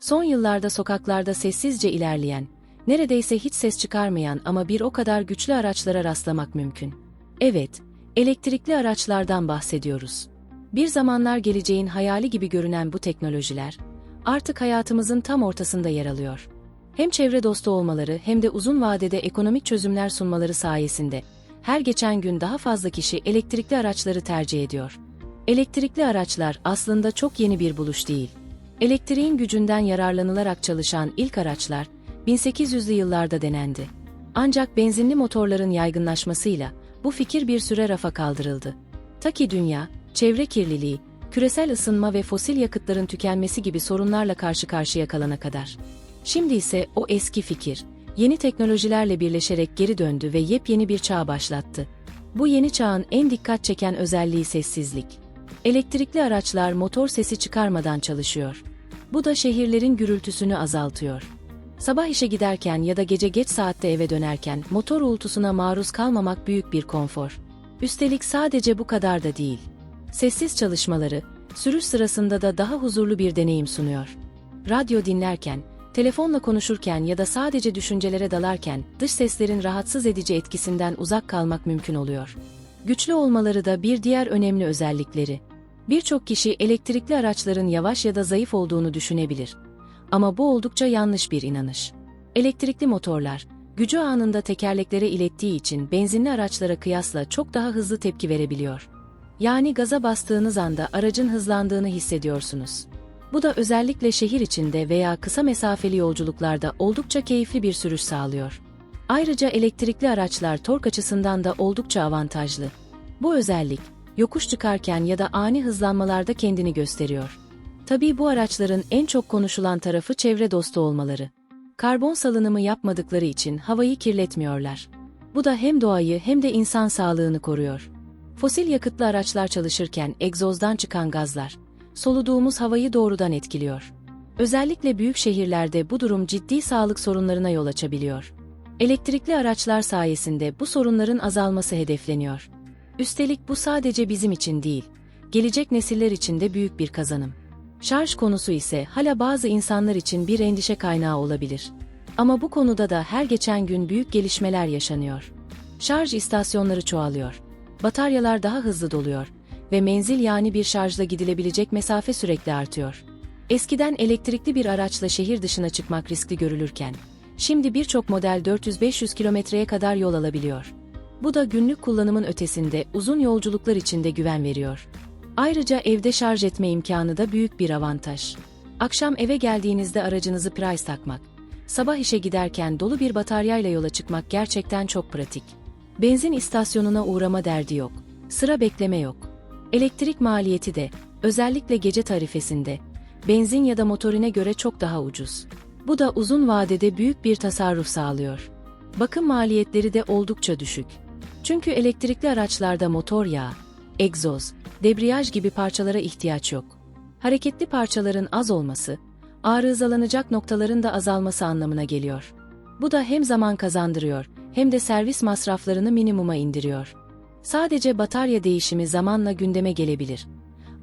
Son yıllarda sokaklarda sessizce ilerleyen, neredeyse hiç ses çıkarmayan ama bir o kadar güçlü araçlara rastlamak mümkün. Evet, elektrikli araçlardan bahsediyoruz. Bir zamanlar geleceğin hayali gibi görünen bu teknolojiler, artık hayatımızın tam ortasında yer alıyor. Hem çevre dostu olmaları hem de uzun vadede ekonomik çözümler sunmaları sayesinde, her geçen gün daha fazla kişi elektrikli araçları tercih ediyor. Elektrikli araçlar aslında çok yeni bir buluş değil. Elektriğin gücünden yararlanılarak çalışan ilk araçlar 1800'lü yıllarda denendi. Ancak benzinli motorların yaygınlaşmasıyla bu fikir bir süre rafa kaldırıldı. Ta ki dünya, çevre kirliliği, küresel ısınma ve fosil yakıtların tükenmesi gibi sorunlarla karşı karşıya kalana kadar. Şimdi ise o eski fikir, yeni teknolojilerle birleşerek geri döndü ve yepyeni bir çağ başlattı. Bu yeni çağın en dikkat çeken özelliği sessizlik. Elektrikli araçlar motor sesi çıkarmadan çalışıyor. Bu da şehirlerin gürültüsünü azaltıyor. Sabah işe giderken ya da gece geç saatte eve dönerken motor uğultusuna maruz kalmamak büyük bir konfor. Üstelik sadece bu kadar da değil. Sessiz çalışmaları, sürüş sırasında da daha huzurlu bir deneyim sunuyor. Radyo dinlerken, telefonla konuşurken ya da sadece düşüncelere dalarken dış seslerin rahatsız edici etkisinden uzak kalmak mümkün oluyor. Güçlü olmaları da bir diğer önemli özellikleri. Birçok kişi elektrikli araçların yavaş ya da zayıf olduğunu düşünebilir. Ama bu oldukça yanlış bir inanış. Elektrikli motorlar, gücü anında tekerleklere ilettiği için benzinli araçlara kıyasla çok daha hızlı tepki verebiliyor. Yani gaza bastığınız anda aracın hızlandığını hissediyorsunuz. Bu da özellikle şehir içinde veya kısa mesafeli yolculuklarda oldukça keyifli bir sürüş sağlıyor. Ayrıca elektrikli araçlar tork açısından da oldukça avantajlı. Bu özellik, yokuş çıkarken ya da ani hızlanmalarda kendini gösteriyor. Tabii bu araçların en çok konuşulan tarafı çevre dostu olmaları. Karbon salınımı yapmadıkları için havayı kirletmiyorlar. Bu da hem doğayı hem de insan sağlığını koruyor. Fosil yakıtlı araçlar çalışırken egzozdan çıkan gazlar, soluduğumuz havayı doğrudan etkiliyor. Özellikle büyük şehirlerde bu durum ciddi sağlık sorunlarına yol açabiliyor. Elektrikli araçlar sayesinde bu sorunların azalması hedefleniyor. Üstelik bu sadece bizim için değil, gelecek nesiller için de büyük bir kazanım. Şarj konusu ise hala bazı insanlar için bir endişe kaynağı olabilir. Ama bu konuda da her geçen gün büyük gelişmeler yaşanıyor. Şarj istasyonları çoğalıyor. Bataryalar daha hızlı doluyor ve menzil yani bir şarjla gidilebilecek mesafe sürekli artıyor. Eskiden elektrikli bir araçla şehir dışına çıkmak riskli görülürken, şimdi birçok model 400-500 kilometreye kadar yol alabiliyor. Bu da günlük kullanımın ötesinde uzun yolculuklar için de güven veriyor. Ayrıca evde şarj etme imkanı da büyük bir avantaj. Akşam eve geldiğinizde aracınızı price takmak, sabah işe giderken dolu bir bataryayla yola çıkmak gerçekten çok pratik. Benzin istasyonuna uğrama derdi yok, sıra bekleme yok. Elektrik maliyeti de, özellikle gece tarifesinde, benzin ya da motorine göre çok daha ucuz. Bu da uzun vadede büyük bir tasarruf sağlıyor. Bakım maliyetleri de oldukça düşük. Çünkü elektrikli araçlarda motor yağı, egzoz, debriyaj gibi parçalara ihtiyaç yok. Hareketli parçaların az olması, arızalanacak noktaların da azalması anlamına geliyor. Bu da hem zaman kazandırıyor, hem de servis masraflarını minimuma indiriyor. Sadece batarya değişimi zamanla gündeme gelebilir.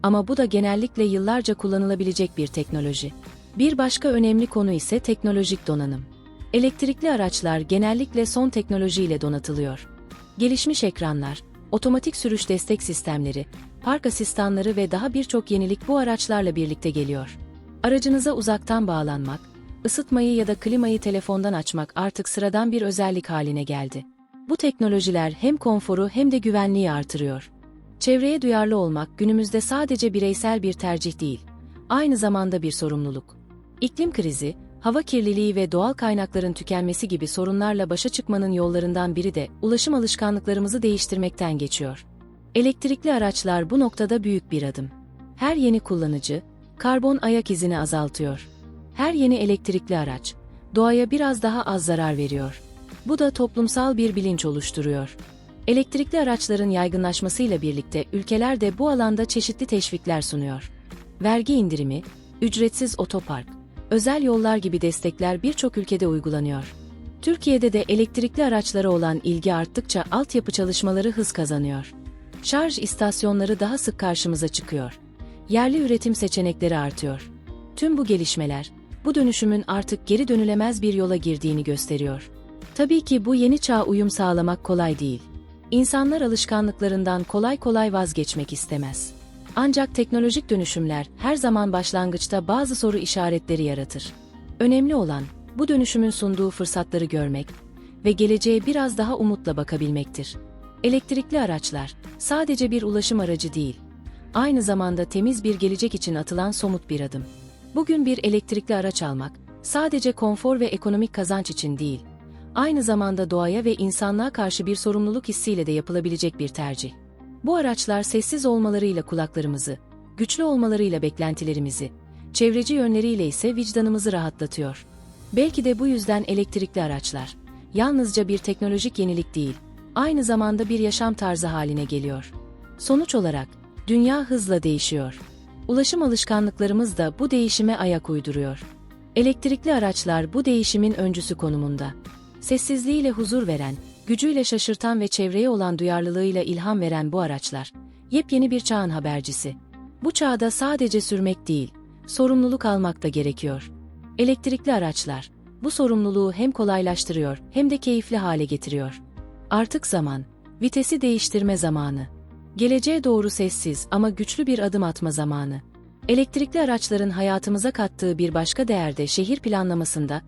Ama bu da genellikle yıllarca kullanılabilecek bir teknoloji. Bir başka önemli konu ise teknolojik donanım. Elektrikli araçlar genellikle son teknolojiyle donatılıyor. Gelişmiş ekranlar, otomatik sürüş destek sistemleri, park asistanları ve daha birçok yenilik bu araçlarla birlikte geliyor. Aracınıza uzaktan bağlanmak, ısıtmayı ya da klimayı telefondan açmak artık sıradan bir özellik haline geldi. Bu teknolojiler hem konforu hem de güvenliği artırıyor. Çevreye duyarlı olmak günümüzde sadece bireysel bir tercih değil, aynı zamanda bir sorumluluk. İklim krizi, hava kirliliği ve doğal kaynakların tükenmesi gibi sorunlarla başa çıkmanın yollarından biri de ulaşım alışkanlıklarımızı değiştirmekten geçiyor. Elektrikli araçlar bu noktada büyük bir adım. Her yeni kullanıcı, karbon ayak izini azaltıyor. Her yeni elektrikli araç, doğaya biraz daha az zarar veriyor. Bu da toplumsal bir bilinç oluşturuyor. Elektrikli araçların yaygınlaşmasıyla birlikte ülkeler de bu alanda çeşitli teşvikler sunuyor. Vergi indirimi, ücretsiz otopark, özel yollar gibi destekler birçok ülkede uygulanıyor. Türkiye'de de elektrikli araçlara olan ilgi arttıkça altyapı çalışmaları hız kazanıyor. Şarj istasyonları daha sık karşımıza çıkıyor. Yerli üretim seçenekleri artıyor. Tüm bu gelişmeler, bu dönüşümün artık geri dönülemez bir yola girdiğini gösteriyor. Tabii ki bu yeni çağa uyum sağlamak kolay değil. İnsanlar alışkanlıklarından kolay kolay vazgeçmek istemez. Ancak teknolojik dönüşümler her zaman başlangıçta bazı soru işaretleri yaratır. Önemli olan bu dönüşümün sunduğu fırsatları görmek ve geleceğe biraz daha umutla bakabilmektir. Elektrikli araçlar sadece bir ulaşım aracı değil, aynı zamanda temiz bir gelecek için atılan somut bir adım. Bugün bir elektrikli araç almak sadece konfor ve ekonomik kazanç için değil, aynı zamanda doğaya ve insanlığa karşı bir sorumluluk hissiyle de yapılabilecek bir tercih. Bu araçlar sessiz olmalarıyla kulaklarımızı, güçlü olmalarıyla beklentilerimizi, çevreci yönleriyle ise vicdanımızı rahatlatıyor. Belki de bu yüzden elektrikli araçlar yalnızca bir teknolojik yenilik değil, aynı zamanda bir yaşam tarzı haline geliyor. Sonuç olarak dünya hızla değişiyor. Ulaşım alışkanlıklarımız da bu değişime ayak uyduruyor. Elektrikli araçlar bu değişimin öncüsü konumunda. Sessizliğiyle huzur veren, gücüyle şaşırtan ve çevreye olan duyarlılığıyla ilham veren bu araçlar, yepyeni bir çağın habercisi. Bu çağda sadece sürmek değil, sorumluluk almak da gerekiyor. Elektrikli araçlar, bu sorumluluğu hem kolaylaştırıyor hem de keyifli hale getiriyor. Artık zaman, vitesi değiştirme zamanı. Geleceğe doğru sessiz ama güçlü bir adım atma zamanı. Elektrikli araçların hayatımıza kattığı bir başka değer de şehir planlamasında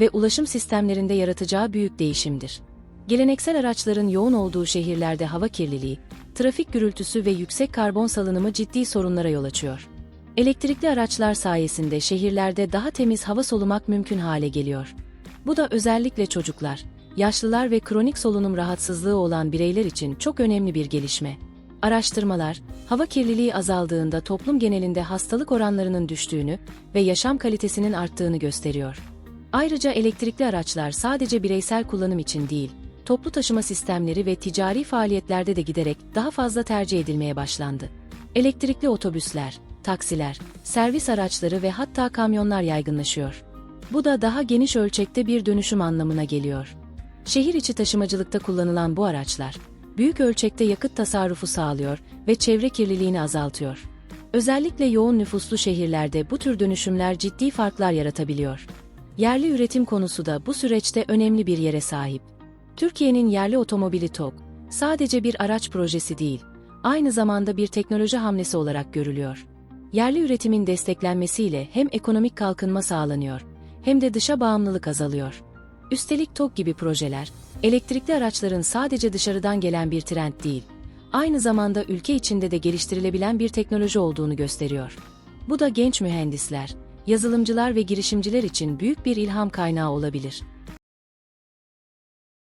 ve ulaşım sistemlerinde yaratacağı büyük değişimdir. Geleneksel araçların yoğun olduğu şehirlerde hava kirliliği, trafik gürültüsü ve yüksek karbon salınımı ciddi sorunlara yol açıyor. Elektrikli araçlar sayesinde şehirlerde daha temiz hava solumak mümkün hale geliyor. Bu da özellikle çocuklar, yaşlılar ve kronik solunum rahatsızlığı olan bireyler için çok önemli bir gelişme. Araştırmalar, hava kirliliği azaldığında toplum genelinde hastalık oranlarının düştüğünü ve yaşam kalitesinin arttığını gösteriyor. Ayrıca elektrikli araçlar sadece bireysel kullanım için değil, toplu taşıma sistemleri ve ticari faaliyetlerde de giderek daha fazla tercih edilmeye başlandı. Elektrikli otobüsler, taksiler, servis araçları ve hatta kamyonlar yaygınlaşıyor. Bu da daha geniş ölçekte bir dönüşüm anlamına geliyor. Şehir içi taşımacılıkta kullanılan bu araçlar, büyük ölçekte yakıt tasarrufu sağlıyor ve çevre kirliliğini azaltıyor. Özellikle yoğun nüfuslu şehirlerde bu tür dönüşümler ciddi farklar yaratabiliyor. Yerli üretim konusu da bu süreçte önemli bir yere sahip. Türkiye'nin yerli otomobili TOG, sadece bir araç projesi değil, aynı zamanda bir teknoloji hamlesi olarak görülüyor. Yerli üretimin desteklenmesiyle hem ekonomik kalkınma sağlanıyor, hem de dışa bağımlılık azalıyor. Üstelik TOG gibi projeler, elektrikli araçların sadece dışarıdan gelen bir trend değil, aynı zamanda ülke içinde de geliştirilebilen bir teknoloji olduğunu gösteriyor. Bu da genç mühendisler, yazılımcılar ve girişimciler için büyük bir ilham kaynağı olabilir.